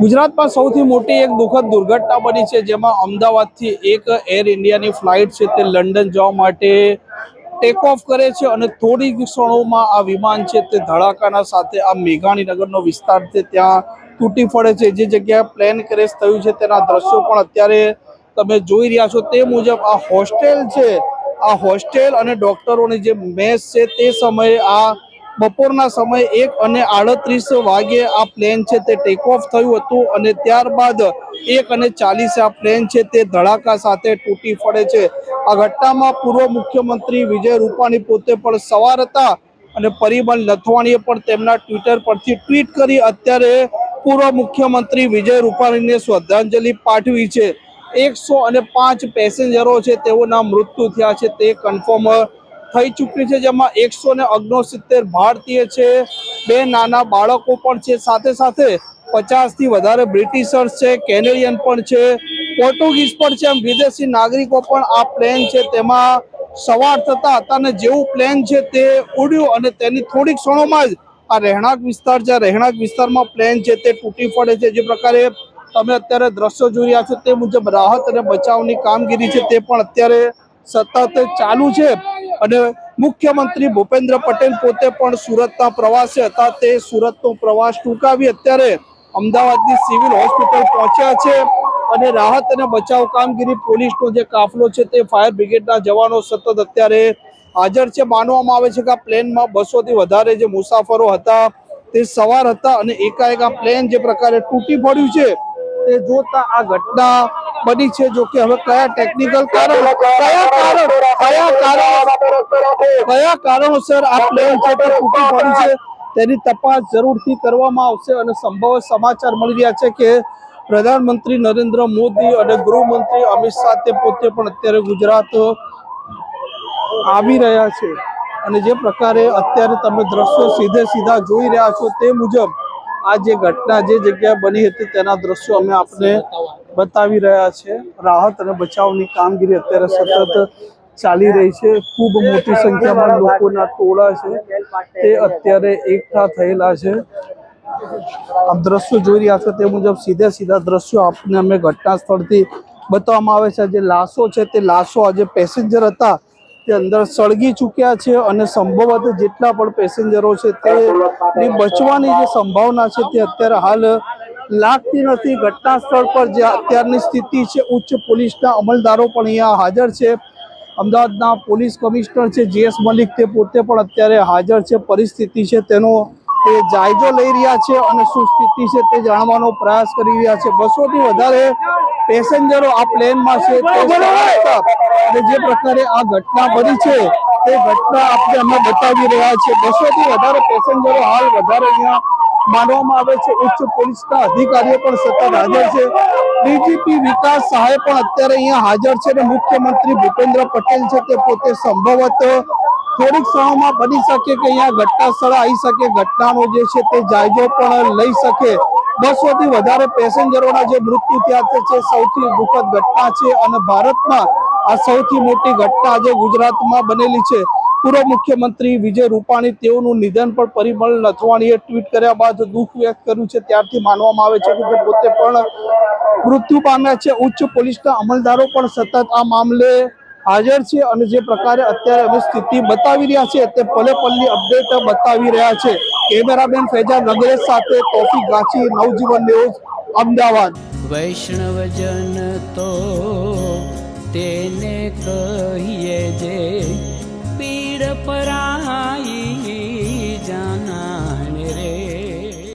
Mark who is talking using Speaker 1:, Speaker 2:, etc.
Speaker 1: ગુજરાતમાં સૌથી મોટી એક દુઃખદ દુર્ઘટના બની છે, જેમાં અમદાવાદથી એક એર ઇન્ડિયાની ફ્લાઇટ છે, તે લંડન જવા માટે ટેક ઓફ કરે છે અને થોડી ક્ષણોમાં આ વિમાન છે, તે ધડાકાના સાથે આ મેઘાણીનગરનો વિસ્તાર છે, ત્યાં તૂટી પડે છે. જે જગ્યાએ પ્લેન ક્રેશ થયું છે, તેના દ્રશ્યો પણ અત્યારે તમે જોઈ રહ્યા છો. તે મુજબ આ હોસ્ટેલ છે, આ હોસ્ટેલ અને ડોક્ટરોની જે મેસ છે, તે સમયે આ બપોરના સમયે એક અને આડત્રીસ વાગે આ પ્લેન છે તે ટેક ઓફ થયું હતું અને ત્યારબાદ એક અને ચાલીસે આ પ્લેન છે તે ધડાકા સાથે તૂટી પડે છે. આ ઘટનામાં પૂર્વ મુખ્યમંત્રી વિજય રૂપાણી પોતે પણ સવાર હતા અને પરિમલ નથવાણીએ પણ તેમના ટ્વિટર પરથી ટ્વીટ કરી અત્યારે પૂર્વ મુખ્યમંત્રી વિજય રૂપાણીને શ્રદ્ધાંજલિ પાઠવી છે. એકસો અને પાંચ પેસેન્જરો છે તેઓના મૃત્યુ થયા છે તે કન્ફર્મ થઈ ચૂક્યું છે, જેમાં એકસો ને ઓગણસિત્તેર ભારતીય છે, બે નાના બાળકો પણ છે, સાથે સાથે પચાસથી વધારે બ્રિટિશર્સ છે, કેનેડિયન પણ છે, પોર્ટુગીઝ પણ છે એમ વિદેશી નાગરિકો પણ આ પ્લેન છે, તેમાં સવાર થતા હતા અને જેવું પ્લેન છે તે ઉડ્યું અને તેની થોડીક ક્ષણોમાં જ આ રહેણાંક વિસ્તાર છે રહેણાંક વિસ્તારમાં પ્લેન છે તે તૂટી પડે છે, જે પ્રકારે તમે અત્યારે દ્રશ્યો જોઈ રહ્યા છો તે મુજબ રાહત અને બચાવની કામગીરી છે તે પણ અત્યારે સતત ચાલુ છે. અને મુખ્યમંત્રી ભૂપેન્દ્ર પટેલ પોતે પણ સુરતના પ્રવાસે હતા. તે સુરતનો પ્રવાસ ટૂંકાવી અત્યારે અમદાવાદની સિવિલ હોસ્પિટલ પહોંચ્યા છે અને રાહત અને બચાવ કામગીરી પોલીસનો જે કાફલો છે તે ફાયર બ્રિગેડના જવાનો સતત અત્યારે હાજર છે. માનવામાં આવે છે કે આ પ્લેનમાં બસોથી વધારે જે મુસાફરો હતા તે સવાર હતા અને એકાએક આ પ્લેન જે પ્રકારે તૂટી પડ્યું છે તે જોતા આ ઘટના બની છે. જો કે હવે કયા ટેકનિકલ કારણ કયા કારણ કયા કારણ કયા કારણોસર આ પ્લેન છે તે તૂટી પડ્યું છે? તેની તપાસ જરૂરથી કરવામાં આવશે અને સંભવ સમાચાર મળી રહ્યા છે કે પ્રધાનમંત્રી નરેન્દ્ર મોદી અને ગૃહમંત્રી અમિત શાહ તે પોતે પણ અત્યારે ગુજરાત આવી રહ્યા છે. અને જે પ્રકારે અત્યારે તમે દ્રશ્યો સીધે સીધા જોઈ રહ્યા છો તે મુજબ આ જે ઘટના જે જગ્યાએ બની હતી તેના દ્રશ્યો અમે આપને બતાવી રહ્યા છે. રાહત અને બચાવની કામગીરી અત્યારે સતત ચાલી રહી છે. ખૂબ મોટી સંખ્યામાં લોકોના ટોળા છે. તે અત્યારે એકઠા થયેલા છે. આપ દ્રશ્યો જોઈ રહ્યા છો તે મુજબ સીધા સીધા દ્રશ્યો આપને અમે ઘટના સ્થળથી બતાવવામાં આવે છે. જે લાશો છે તે લાશો આજે પેસેન્જર હતા. તે અંદર સળગી ચૂક્યા છે અને સંભવત જેટલા પણ પેસેન્જરો છે તે ની બચવાની જે સંભાવના છે તે અત્યારે હાલ લાગતી નથી. ઘટના સ્થળ પર જે અત્યારની સ્થિતિ છે ઉચ્ચ પોલીસના અમલદારો પણ અહીંયા હાજર છે. અમદાવાદના પોલીસ કમિશનર છે જીએસ મલિક તે પોતે પણ અત્યારે હાજર છે. પરિસ્થિતિ છે તેનો તે જાયજો લઈ રહ્યા છે અને શું સ્થિતિ છે તે જાણવાનો પ્રયાસ કરી રહ્યા છે. બસોથી વધારે પેસેન્જરો આ પ્લેનમાં છે. અને જે પ્રકારે આ ઘટના બની છે તે ઘટના આપણે અમે બતાવી રહ્યા છીએ. બસોથી વધારે પેસેન્જરો હાલ વધારે અહીંયા માનવામાં આવે છે, ઉચ્ચ પોલીસના અધિકારીઓ પણ સતત હાજર છે. ડીજીપી વિકાસ સહાય પણ અત્યારે અહીંયા હાજર છે અને મુખ્યમંત્રી ભૂપેન્દ્ર પટેલ છે તે પોતે સંભવત થોડીક ક્ષણોમાં બની શકે કે અહીંયા ઘટના સ્થળે આવી શકે. ઘટનાનો જે છે તે જાયજો પણ લઈ શકે. બસોથી વધારે પેસેન્જરોના જે મૃત્યુ થયા છે સૌથી દુઃખદ ઘટના છે અને ભારતમાં આ સૌથી મોટી ઘટના આજે ગુજરાતમાં બનેલી છે. પૂર્વ મુખ્યમંત્રી વિજય રૂપાણી તેઓનું નિધન પણ પરિમળ નથવાણીએ ટ્વીટ કર્યા બાદ દુઃખ વ્યક્ત કર્યું છે. ત્યારથી માનવામાં આવે છે કે તે પોતે પણ મૃત્યુ પામ્યા છે. ઉચ્ચ પોલીસના અમલદારો પણ સતત આ મામલે હાજર છે અને જે પ્રકારે અત્યારે અમે સ્થિતિ બતાવી રહ્યા છે તે પલે પલની અપડેટ બતાવી રહ્યા છે. કેમેરામેન ફૈજા નગરેશ સાથે તોફી ગાંચી, નવજીવન ન્યૂઝ, અમદાવાદ.
Speaker 2: વૈષ્ણવજન તો તેને કહીએ જે પીડ પરા